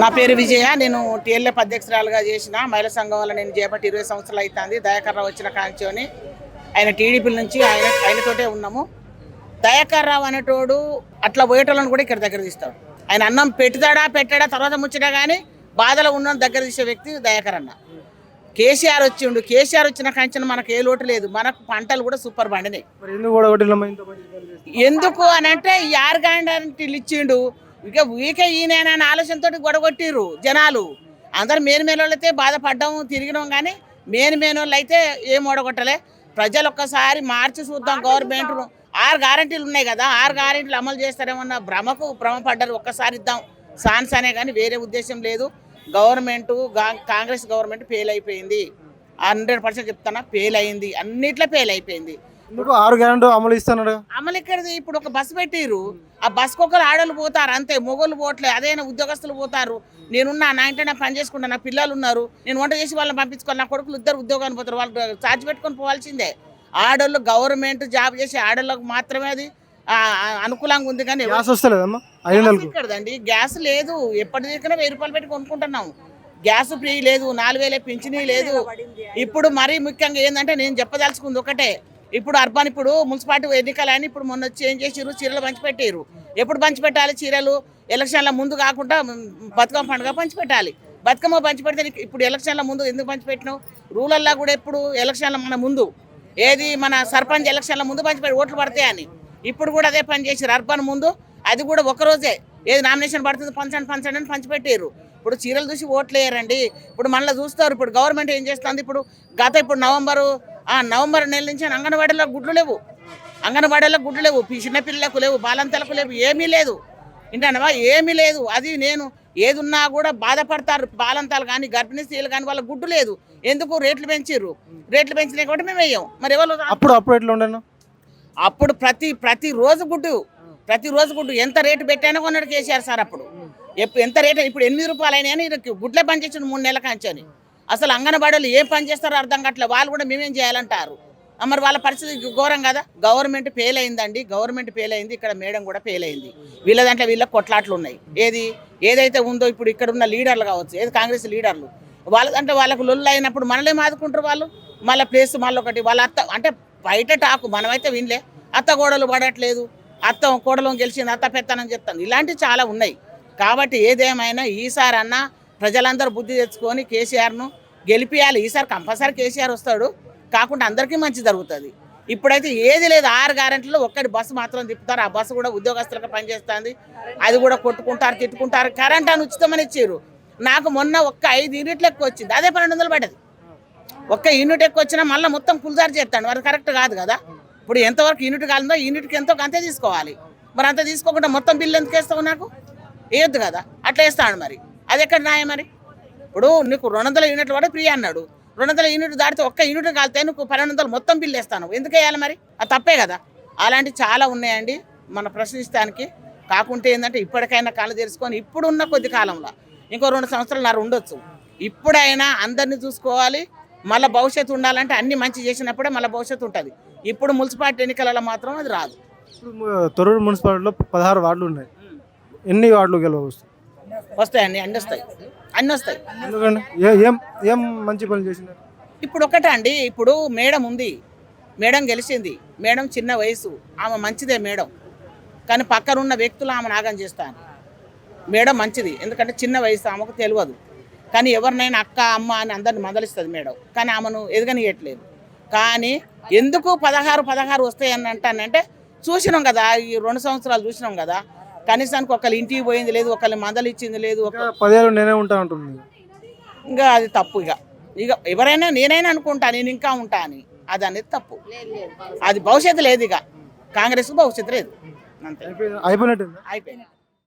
నా పేరు విజయ నేను టీఎల్ఎఫ్ అధ్యక్షురాలుగా చేసిన మహిళా సంఘం వల్ల నేను చేపట్టి ఇరవై సంవత్సరాలు అవుతుంది దయాకర్ రావు వచ్చిన కాంచోని ఆయన టీడీపీ నుంచి ఆయన ఆయనతోటే ఉన్నాము. దయాకర్ రావు అనేటోడు అట్లా పోయేటోళ్ళని కూడా ఇక్కడ దగ్గర తీస్తాడు. ఆయన అన్నం పెట్టుతాడా పెట్టాడా తర్వాత ముచ్చటా కానీ బాధలో ఉన్న దగ్గర తీసే వ్యక్తి దయాకర్ అన్న. కేసీఆర్ వచ్చిండు. కేసీఆర్ వచ్చిన కాంచన మనకు ఏ లోటు లేదు. మనకు పంటలు కూడా సూపర్ పండినాయి. మరి ఎందుకు అని అంటే ఈ ఆరు గ్యారంటీలు ఇచ్చిండు. ఇక ఊరిక ఈయన అనే ఆలోచనతో గొడగొట్టిర్రు జనాలు. అందరు మేలు మేనోళ్ళు అయితే బాధపడ్డాం తిరిగినాం కానీ మేలు మేనోళ్ళు అయితే ఏం ఓడగొట్టలే. ప్రజలు ఒక్కసారి మార్చి చూద్దాం గవర్నమెంట్ ఆరు గ్యారంటీలు ఉన్నాయి కదా ఆరు గ్యారంటీలు అమలు చేస్తారేమన్న భ్రమకు భ్రమపడ్డారు ఒక్కసారి ఇద్దాం. సాన్స్ అనే కానీ వేరే ఉద్దేశం లేదు. గవర్నమెంట్ కాంగ్రెస్ గవర్నమెంట్ ఫెయిల్ అయిపోయింది. హండ్రెడ్ పర్సెంట్ చెప్తానా ఫెయిల్ అయింది. అన్నిట్లో ఫెయిల్ అయిపోయింది. ఆరు గ్యారెంటీ అమలు ఇస్తున్నాడు. అమలు ఎక్కడిది? ఇప్పుడు ఒక బస్సు పెట్టిర్రు. ఆ బస్సుకు ఒకరు ఆడోళ్ళు పోతారు అంతే. మొగోళ్ళు పోవట్లే అదేనా ఉద్యోగస్తులు పోతారు. నేనున్నా నా ఇంట్లో నా పని చేసుకుంటా నా పిల్లలు ఉన్నారు. నేను వంట చేసి వాళ్ళని పంపించుకోవాలి నా కొడుకులు ఇద్దరు ఉద్యోగాన్ని పోతారు వాళ్ళు ఛార్జ్ పెట్టుకొని పోవాల్సిందే. ఆడోళ్ళు గవర్నమెంట్ జాబ్ చేసే ఆడోళ్ళకు మాత్రమే అది అనుకూలంగా ఉంది కానీ గ్యాస్ వస్తలేదమ్మా? ఇక్కడదండి గ్యాస్ లేదు. ఎప్పటి దగ్గర వెయ్యి రూపాయలు పెట్టి కొనుక్కుంటున్నాం. గ్యాస్ ఫ్రీ లేదు నాలుగు వేలే పింఛనీ లేదు. ఇప్పుడు మరీ ముఖ్యంగా ఏంటంటే నేను చెప్పదలుచుకుంది ఒకటే. ఇప్పుడు అర్బన్ ఇప్పుడు మున్సిపాలిటీ ఎన్నికలు అని ఇప్పుడు మొన్న వచ్చి ఏం చేసిర్రు చీరలు పంచిపెట్టారు ఎప్పుడు పంచిపెట్టాలి చీరలు? ఎలక్షన్ల ముందు కాకుండా బతుకమ్మ పండుగ పంచిపెట్టాలి. బతుకమ్మ పంచిపెడితే ఇప్పుడు ఎలక్షన్ల ముందు ఎందుకు పంచిపెట్టినావు? రూలల్లా కూడా ఎప్పుడు ఎలక్షన్ల మన ముందు. ఏది మన సర్పంచ్ ఎలక్షన్ల ముందు పంచిపెట్టి ఓట్లు పడతాయని. ఇప్పుడు కూడా అదే పని చేసారు అర్బన్ ముందు. అది కూడా ఒక రోజే. ఏది నామినేషన్ పడుతుంది పంచండి పంచండి అని పంచిపెట్టారు ఇప్పుడు చీరలు చూసి ఓట్లు వేయరండి. ఇప్పుడు మనలో చూస్తారు. ఇప్పుడు గవర్నమెంట్ ఏం చేస్తుంది? ఇప్పుడు గత ఇప్పుడు నవంబరు ఆ నవంబర్ నెల నుంచి అంగన్వాడీలో గుడ్లు లేవు. అంగన్వాడీలో గుడ్లు లేవు. చిన్నపిల్లలకు లేవు బాలంతలకు లేవు ఏమీ లేదు. వింటానవా? ఏమీ లేదు. అది నేను ఏది ఉన్నా కూడా బాధపడతారు బాలంతాలు కానీ గర్భిణీ స్త్రీలు కానీ వాళ్ళ గుడ్డు లేదు. ఎందుకు? రేట్లు పెంచిర్రు. రేట్లు పెంచినాయి కాబట్టి మేము వేయం. మరి ఎవరు అప్పుడు అప్పుడు ఎట్లా ఉండను? అప్పుడు ప్రతి ప్రతి రోజు గుడ్డు. ప్రతి రోజు గుడ్డు. ఎంత రేటు పెట్టానో కొన్నాడు కేసీఆర్ సార్ అప్పుడు. ఎంత రేటు? ఇప్పుడు ఎనిమిది రూపాయలు ఈయనకి గుడ్లే పని చేసిన మూడు నెలల కాంచని. అసలు అంగన్వాడీలు ఏం పని చేస్తారో అర్థం కావట్లేదు. వాళ్ళు కూడా మేమేం చేయాలంటారు? మరి వాళ్ళ పరిస్థితి ఘోరం కదా? గవర్నమెంట్ ఫెయిల్ అయిందండి. గవర్నమెంట్ ఫెయిల్ అయింది. ఇక్కడ మేడం కూడా ఫెయిల్ అయింది. వీళ్ళ దాంట్లో వీళ్ళ కొట్లాట్లు ఉన్నాయి. ఏది? ఏదైతే ఉందో ఇప్పుడు ఇక్కడ ఉన్న లీడర్లు కావచ్చు ఏది కాంగ్రెస్ లీడర్లు వాళ్ళ దాంట్లో వాళ్ళకు లొల్లు అయినప్పుడు మనలేం ఆదుకుంటారు వాళ్ళు? మళ్ళీ ప్లేస్ మళ్ళీ ఒకటి వాళ్ళ అత్త అంటే బయట టాకు మనమైతే వినలే. అత్త గోడలు పడట్లేదు. అత్త కోడలు గెలిచింది అత్త పెత్తనని చెప్తాను ఇలాంటివి చాలా ఉన్నాయి. కాబట్టి ఏదేమైనా ఈసారి ప్రజలందరూ బుద్ధి తెచ్చుకొని కేసీఆర్ను గెలిపియాలి. ఈసారి కంపల్సరీ కేసీఆర్ వస్తాడు. కాకుండా అందరికీ మంచి జరుగుతుంది. ఇప్పుడైతే ఏది లేదు. ఆరు గ్యారెంటీలో ఒక్కటి బస్సు మాత్రం తిప్పుతారు. ఆ బస్సు కూడా ఉద్యోగస్తులకు పనిచేస్తుంది. అది కూడా కొట్టుకుంటారు తిట్టుకుంటారు. కరెంట్ అని ఉచితమని ఇచ్చారు నాకు మొన్న ఒక్క ఐదు యూనిట్లు ఎక్కువ వచ్చింది. అదే పన్నెండు వందలు పడ్డది. ఒక్క యూనిట్ ఎక్కువ వచ్చినా మళ్ళీ మొత్తం కుల్జారు చేస్తాను మరి కరెక్ట్ కాదు కదా. ఇప్పుడు ఎంతవరకు యూనిట్ కాలిందో యూనిట్కి ఎంతో అంతే తీసుకోవాలి. మరి అంత తీసుకోకుండా మొత్తం బిల్లు ఎందుకు వేస్తావు నాకు? వేయొద్దు కదా. అట్లా వేస్తాను మరి. అది ఎక్కడ న్యాయం మరి? ఇప్పుడు నీకు రెండు వందల యూనిట్లు కూడా ఫ్రీ అన్నాడు. రెండు వందల యూనిట్ దాటితే ఒక్క యూనిట్ కాలితే నువ్వు పన్నెండు వందలు మొత్తం బిల్లు వేస్తాను. ఎందుకు వేయాలి మరి? అది తప్పే కదా. అలాంటివి చాలా ఉన్నాయండి మన ప్రశ్నిస్తానికి కాకుంటే ఏంటంటే ఇప్పటికైనా కళ్ళు తెరుచుకొని ఇప్పుడున్న కొద్ది కాలంలో ఇంకో రెండు సంవత్సరాలు నర ఉండొచ్చు ఇప్పుడైనా అందరినీ చూసుకోవాలి. మళ్ళీ భవిష్యత్తు ఉండాలంటే అన్ని మంచి చేసినప్పుడే మళ్ళీ భవిష్యత్తు ఉంటుంది. ఇప్పుడు మున్సిపాలిటీ ఎన్నికలలో మాత్రం అది రాదు. తొరూరు మున్సిపాలిటీలో పదహారు వార్డులు ఉన్నాయి. ఎన్ని వార్డులు గెలవచ్చు వస్తాయండి అన్ని వస్తాయి. అన్ని వస్తాయి. ఎందుకండి? ఏ- ఏం ఏం మంచి పనులు చేసినారు? ఇప్పుడు ఒకటే అండి ఇప్పుడు మేడం ఉంది. మేడం గెలిచింది. మేడం చిన్న వయసు. ఆమె మంచిదే మేడం. కానీ పక్కన ఉన్న వ్యక్తులు ఆమె నాగం చేస్తాను. మేడం మంచిది. ఎందుకంటే చిన్న వయసు ఆమెకు తెలియదు. కానీ ఎవరినైనా అక్క అమ్మ అని అందరిని మందలిస్తుంది మేడం. కానీ ఆమెను ఎదగనియట్లేదు. కానీ ఎందుకు పదహారు పదహారు వస్తాయని అంటానంటే చూసినాం కదా ఈ రెండు సంవత్సరాలు చూసినాం కదా కనీసానికి ఒకళ్ళు ఇంటికి పోయింది లేదు ఒకళ్ళు మందలు ఇచ్చింది లేదు పదేళ్ళు నేనే ఉంటా అంటుంది. ఇంకా అది తప్పు ఇక. ఇక ఎవరైనా నేనైనా అనుకుంటా నేను ఇంకా ఉంటా అని. అది అనేది తప్పు. అది భవిష్యత్తు లేదు ఇక. కాంగ్రెస్ భవిష్యత్తు లేదు. అంతే. అయిపోయినట్టు అయిపోయింది.